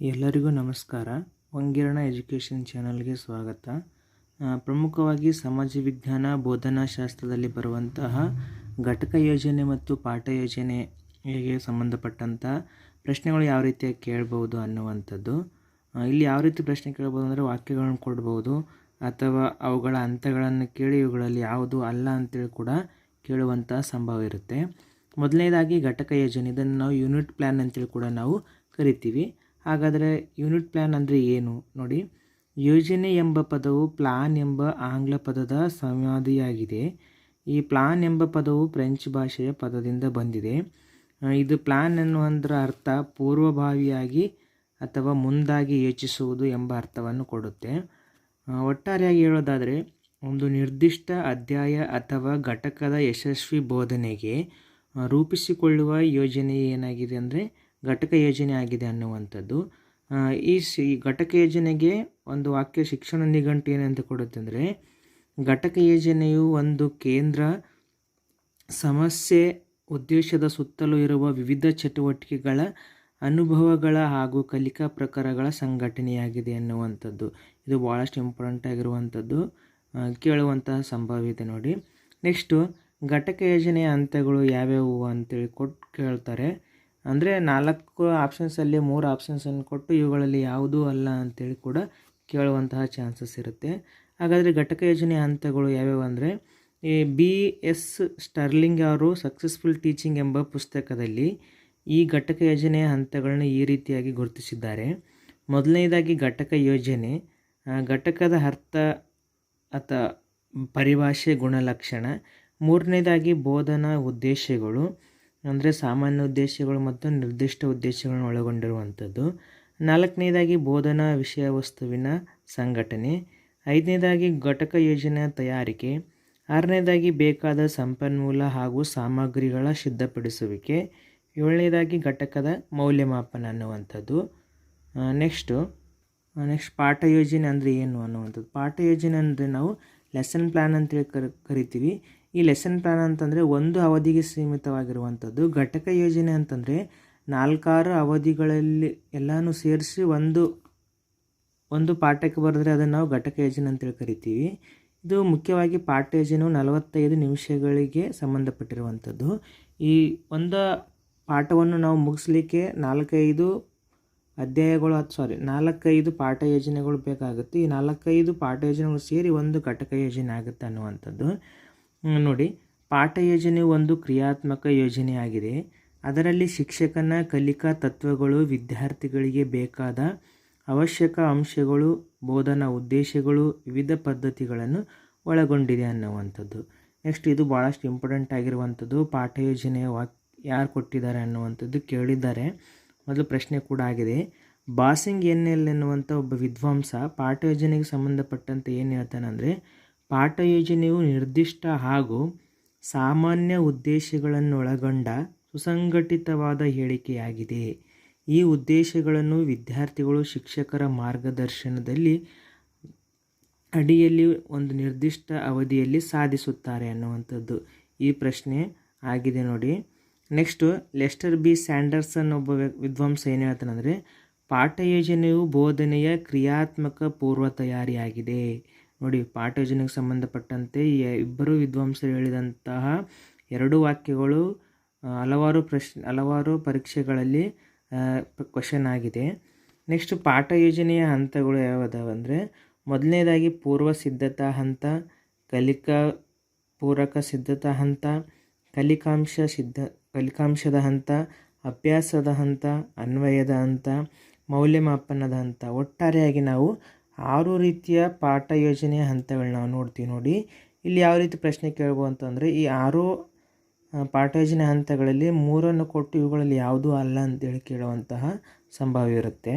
ಎಲ್ಲರಿಗೂ ನಮಸ್ಕಾರ. ವಂಗಿರಣ ಎಜುಕೇಷನ್ ಚಾನಲ್ಗೆ ಸ್ವಾಗತ. ಪ್ರಮುಖವಾಗಿ ಸಮಾಜ ವಿಜ್ಞಾನ ಬೋಧನಾ ಶಾಸ್ತ್ರದಲ್ಲಿ ಬರುವಂತಹ ಘಟಕ ಯೋಜನೆ ಮತ್ತು ಪಾಠ ಯೋಜನೆಗೆ ಸಂಬಂಧಪಟ್ಟಂಥ ಪ್ರಶ್ನೆಗಳು ಯಾವ ರೀತಿಯಾಗಿ ಕೇಳ್ಬೋದು ಅನ್ನುವಂಥದ್ದು. ಇಲ್ಲಿ ಯಾವ ರೀತಿ ಪ್ರಶ್ನೆ ಕೇಳ್ಬೋದು ಅಂದರೆ ವಾಕ್ಯಗಳನ್ನು ಕೊಡ್ಬೋದು ಅಥವಾ ಅವುಗಳ ಹಂತಗಳನ್ನು ಕೇಳಿ ಇವುಗಳಲ್ಲಿ ಯಾವುದು ಅಲ್ಲ ಅಂತೇಳಿ ಕೂಡ ಕೇಳುವಂತಹ ಸಂಭವ ಇರುತ್ತೆ. ಮೊದಲನೇದಾಗಿ ಘಟಕ ಯೋಜನೆ, ಇದನ್ನು ನಾವು ಯೂನಿಟ್ ಪ್ಲ್ಯಾನ್ ಅಂತೇಳಿ ಕೂಡ ನಾವು ಕರಿತೀವಿ. ಹಾಗಾದರೆ ಯೂನಿಟ್ ಪ್ಲ್ಯಾನ್ ಅಂದರೆ ಏನು? ನೋಡಿ, ಯೋಜನೆ ಎಂಬ ಪದವು ಪ್ಲಾನ್ ಎಂಬ ಆಂಗ್ಲ ಪದದ ಸಂವಾದಿಯಾಗಿದೆ ಈ ಪ್ಲಾನ್ ಎಂಬ ಪದವು ಫ್ರೆಂಚ್ ಭಾಷೆಯ ಪದದಿಂದ ಬಂದಿದೆ. ಇದು ಪ್ಲಾನ್ ಎನ್ನುವಂದರ ಅರ್ಥ ಪೂರ್ವಭಾವಿಯಾಗಿ ಅಥವಾ ಮುಂದಾಗಿ ಯೋಚಿಸುವುದು ಎಂಬ ಅರ್ಥವನ್ನು ಕೊಡುತ್ತೆ. ಒಟ್ಟಾರೆಯಾಗಿ ಹೇಳೋದಾದರೆ, ಒಂದು ನಿರ್ದಿಷ್ಟ ಅಧ್ಯಾಯ ಅಥವಾ ಘಟಕದ ಯಶಸ್ವಿ ಬೋಧನೆಗೆ ರೂಪಿಸಿಕೊಳ್ಳುವ ಯೋಜನೆ ಏನಾಗಿದೆ ಅಂದರೆ ಘಟಕ ಯೋಜನೆ ಆಗಿದೆ ಅನ್ನುವಂಥದ್ದು. ಈ ಘಟಕ ಯೋಜನೆಗೆ ಒಂದು ವಾಕ್ಯ ಶಿಕ್ಷಣ ನಿಘಂಟು ಏನಂತ ಕೊಡುತ್ತೆ ಅಂದರೆ ಘಟಕ ಯೋಜನೆಯು ಒಂದು ಕೇಂದ್ರ, ಸಮಸ್ಯೆ, ಉದ್ದೇಶದ ಸುತ್ತಲೂ ಇರುವ ವಿವಿಧ ಚಟುವಟಿಕೆಗಳ ಅನುಭವಗಳ ಹಾಗೂ ಕಲಿಕಾ ಪ್ರಕಾರಗಳ ಸಂಘಟನೆಯಾಗಿದೆ ಅನ್ನುವಂಥದ್ದು. ಇದು ಭಾಳಷ್ಟು ಇಂಪಾರ್ಟೆಂಟ್ ಆಗಿರುವಂಥದ್ದು. ಕೇಳುವಂತಹ ಸಂಭವ ಇದೆ ನೋಡಿ. ನೆಕ್ಸ್ಟು, ಘಟಕ ಯೋಜನೆಯ ಹಂತಗಳು ಯಾವ್ಯಾವು ಅಂತೇಳಿ ಕೊಟ್ಟು ಕೇಳ್ತಾರೆ. ಅಂದರೆ ನಾಲ್ಕು ಆಪ್ಷನ್ಸಲ್ಲಿ ಮೂರು ಆಪ್ಷನ್ಸನ್ನು ಕೊಟ್ಟು ಇವುಗಳಲ್ಲಿ ಯಾವುದೂ ಅಲ್ಲ ಅಂತೇಳಿ ಕೂಡ ಕೇಳುವಂತಹ ಚಾನ್ಸಸ್ ಇರುತ್ತೆ. ಹಾಗಾದರೆ ಘಟಕ ಯೋಜನೆ ಹಂತಗಳು ಯಾವ್ಯಾವು ಅಂದರೆ, ಈ ಬಿ ಎಸ್ ಸ್ಟರ್ಲಿಂಗ್ ಅವರು ಸಕ್ಸಸ್ಫುಲ್ ಟೀಚಿಂಗ್ ಎಂಬ ಪುಸ್ತಕದಲ್ಲಿ ಈ ಘಟಕ ಯೋಜನೆಯ ಹಂತಗಳನ್ನು ಈ ರೀತಿಯಾಗಿ ಗುರುತಿಸಿದ್ದಾರೆ. ಮೊದಲನೇದಾಗಿ ಘಟಕ ಯೋಜನೆ ಘಟಕದ ಅರ್ಥ ಅಥವಾ ಪರಿಭಾಷೆ ಗುಣಲಕ್ಷಣ. ಮೂರನೇದಾಗಿ ಬೋಧನಾ ಉದ್ದೇಶಗಳು. ಅಂದರೆ ಸಾಮಾನ್ಯ ಉದ್ದೇಶಗಳು ಮತ್ತು ನಿರ್ದಿಷ್ಟ ಉದ್ದೇಶಗಳನ್ನು ಒಳಗೊಂಡಿರುವಂಥದ್ದು. ನಾಲ್ಕನೇದಾಗಿ ಬೋಧನಾ ವಿಷಯ ವಸ್ತುವಿನ ಸಂಘಟನೆ. ಐದನೇದಾಗಿ ಘಟಕ ಯೋಜನೆ ತಯಾರಿಕೆ. ಆರನೇದಾಗಿ ಬೇಕಾದ ಸಂಪನ್ಮೂಲ ಹಾಗೂ ಸಾಮಗ್ರಿಗಳ ಸಿದ್ಧಪಡಿಸುವಿಕೆ. ಏಳನೇದಾಗಿ ಘಟಕದ ಮೌಲ್ಯಮಾಪನ ಅನ್ನುವಂಥದ್ದು. ನೆಕ್ಸ್ಟು ನೆಕ್ಸ್ಟ್ ಪಾಠ ಯೋಜನೆ ಅಂದರೆ ಏನು ಅನ್ನುವಂಥದ್ದು. ಪಾಠ ಯೋಜನೆ ಅಂದರೆ ನಾವು ಲೆಸನ್ ಪ್ಲ್ಯಾನ್ ಅಂತೇಳಿ ಕರ್, ಕರಿತೀವಿ. ಈ ಲೆಸನ್ ಪ್ಲಾನ್ ಅಂತಂದರೆ ಒಂದು ಅವಧಿಗೆ ಸೀಮಿತವಾಗಿರುವಂಥದ್ದು. ಘಟಕ ಯೋಜನೆ ಅಂತಂದರೆ ನಾಲ್ಕಾರು ಅವಧಿಗಳಲ್ಲಿ ಎಲ್ಲನೂ ಸೇರಿಸಿ ಒಂದು ಒಂದು ಪಾಠಕ್ಕೆ ಬರೆದ್ರೆ ಅದನ್ನು ನಾವು ಘಟಕ ಯೋಜನೆ ಅಂತೇಳಿ ಕರಿತೀವಿ. ಇದು ಮುಖ್ಯವಾಗಿ ಪಾಠ ಯೋಜನೆ ನಲವತ್ತೈದು ನಿಮಿಷಗಳಿಗೆ ಸಂಬಂಧಪಟ್ಟಿರುವಂಥದ್ದು. ಈ ಒಂದು ಪಾಠವನ್ನು ನಾವು ಮುಗಿಸ್ಲಿಕ್ಕೆ ನಾಲ್ಕೈದು ಅಧ್ಯಾಯಗಳು ಅಥವಾ ಸಾರಿ ನಾಲ್ಕೈದು ಪಾಠ ಯೋಜನೆಗಳು ಬೇಕಾಗುತ್ತೆ. ಈ ನಾಲ್ಕೈದು ಪಾಠ ಯೋಜನೆಗಳು ಸೇರಿ ಒಂದು ಘಟಕ ಯೋಜನೆ ಆಗುತ್ತೆ ಅನ್ನುವಂಥದ್ದು. ನೋಡಿ, ಪಾಠ ಯೋಜನೆ ಒಂದು ಕ್ರಿಯಾತ್ಮಕ ಯೋಜನೆಯಾಗಿದೆ ಅದರಲ್ಲಿ ಶಿಕ್ಷಕನ ಕಲಿಕಾ ತತ್ವಗಳು ವಿದ್ಯಾರ್ಥಿಗಳಿಗೆ ಬೇಕಾದ ಅವಶ್ಯಕ ಅಂಶಗಳು, ಬೋಧನಾ ಉದ್ದೇಶಗಳು, ವಿವಿಧ ಪದ್ಧತಿಗಳನ್ನು ಒಳಗೊಂಡಿದೆ ಅನ್ನುವಂಥದ್ದು. ನೆಕ್ಸ್ಟ್ ಇದು ಭಾಳಷ್ಟು ಇಂಪಾರ್ಟೆಂಟ್ ಆಗಿರುವಂಥದ್ದು. ಪಾಠ ಯೋಜನೆಯ ವಾಕ್ ಯಾರು ಕೊಟ್ಟಿದ್ದಾರೆ ಅನ್ನುವಂಥದ್ದು ಕೇಳಿದ್ದಾರೆ. ಮೊದಲು ಪ್ರಶ್ನೆ ಕೂಡ ಆಗಿದೆ. ಬಾಸಿಂಗ್ ಎನ್ ಎಲ್ ಎನ್ನುವಂಥ ಒಬ್ಬ ವಿದ್ವಾಂಸ ಪಾಠ ಯೋಜನೆಗೆ ಸಂಬಂಧಪಟ್ಟಂತೆ ಏನು ಹೇಳ್ತಾನಂದರೆ ಪಾಠ ಯೋಜನೆಯು ನಿರ್ದಿಷ್ಟ ಹಾಗೂ ಸಾಮಾನ್ಯ ಉದ್ದೇಶಗಳನ್ನೊಳಗೊಂಡ ಸುಸಂಘಟಿತವಾದ ಹೇಳಿಕೆಯಾಗಿದೆ. ಈ ಉದ್ದೇಶಗಳನ್ನು ವಿದ್ಯಾರ್ಥಿಗಳು ಶಿಕ್ಷಕರ ಮಾರ್ಗದರ್ಶನದಲ್ಲಿ ಅಡಿಯಲ್ಲಿ ಒಂದು ನಿರ್ದಿಷ್ಟ ಅವಧಿಯಲ್ಲಿ ಸಾಧಿಸುತ್ತಾರೆ ಅನ್ನುವಂಥದ್ದು ಈ ಪ್ರಶ್ನೆ ಆಗಿದೆ ನೋಡಿ. ನೆಕ್ಸ್ಟು, ಲೆಸ್ಟರ್ ಬಿ ಸ್ಯಾಂಡರ್ಸನ್ ಒಬ್ಬ ವಿದ್ವಾಂಸ ಏನು ಹೇಳ್ತಾನಂದರೆ ಪಾಠ ಯೋಜನೆಯು ಬೋಧನೆಯ ಕ್ರಿಯಾತ್ಮಕ ಪೂರ್ವ ತಯಾರಿಯಾಗಿದೆ ನೋಡಿ ಪಾಠ ಯೋಜನೆಗೆ ಸಂಬಂಧಪಟ್ಟಂತೆ ಈ ಇಬ್ಬರು ವಿದ್ವಾಂಸರು ಹೇಳಿದಂತಹ ಎರಡು ವಾಕ್ಯಗಳು ಹಲವಾರು ಪ್ರಶ್ನೆ ಹಲವಾರು ಪರೀಕ್ಷೆಗಳಲ್ಲಿ ಕ್ವಶನ್ ಆಗಿದೆ. ನೆಕ್ಸ್ಟ್ ಪಾಠ ಯೋಜನೆಯ ಹಂತಗಳು ಯಾವುದಾವ ಅಂದರೆ ಮೊದಲನೇದಾಗಿ ಪೂರ್ವ ಸಿದ್ಧತಾ ಹಂತ, ಕಲಿಕಾ ಪೂರಕ ಸಿದ್ಧತಾ ಹಂತ, ಕಲಿಕಾಂಶ ಸಿದ್ಧ, ಕಲಿಕಾಂಶದ ಹಂತ, ಅಭ್ಯಾಸದ ಹಂತ, ಅನ್ವಯದ ಹಂತ, ಮೌಲ್ಯಮಾಪನದ ಹಂತ. ಒಟ್ಟಾರೆಯಾಗಿ ನಾವು ಆರು ರೀತಿಯ ಪಾಠ ಯೋಜನೆಯ ಹಂತಗಳನ್ನ ನಾವು ನೋಡ್ತೀವಿ ನೋಡಿ. ಇಲ್ಲಿ ಯಾವ ರೀತಿ ಪ್ರಶ್ನೆ ಕೇಳ್ಬೋದು ಅಂತಂದರೆ, ಈ ಆರು ಪಾಠ ಯೋಜನೆ ಹಂತಗಳಲ್ಲಿ ಮೂರನ್ನು ಕೊಟ್ಟು ಇವುಗಳಲ್ಲಿ ಯಾವುದೂ ಅಲ್ಲ ಅಂತೇಳಿ ಕೇಳುವಂತಹ ಸಂಭವ ಇರುತ್ತೆ.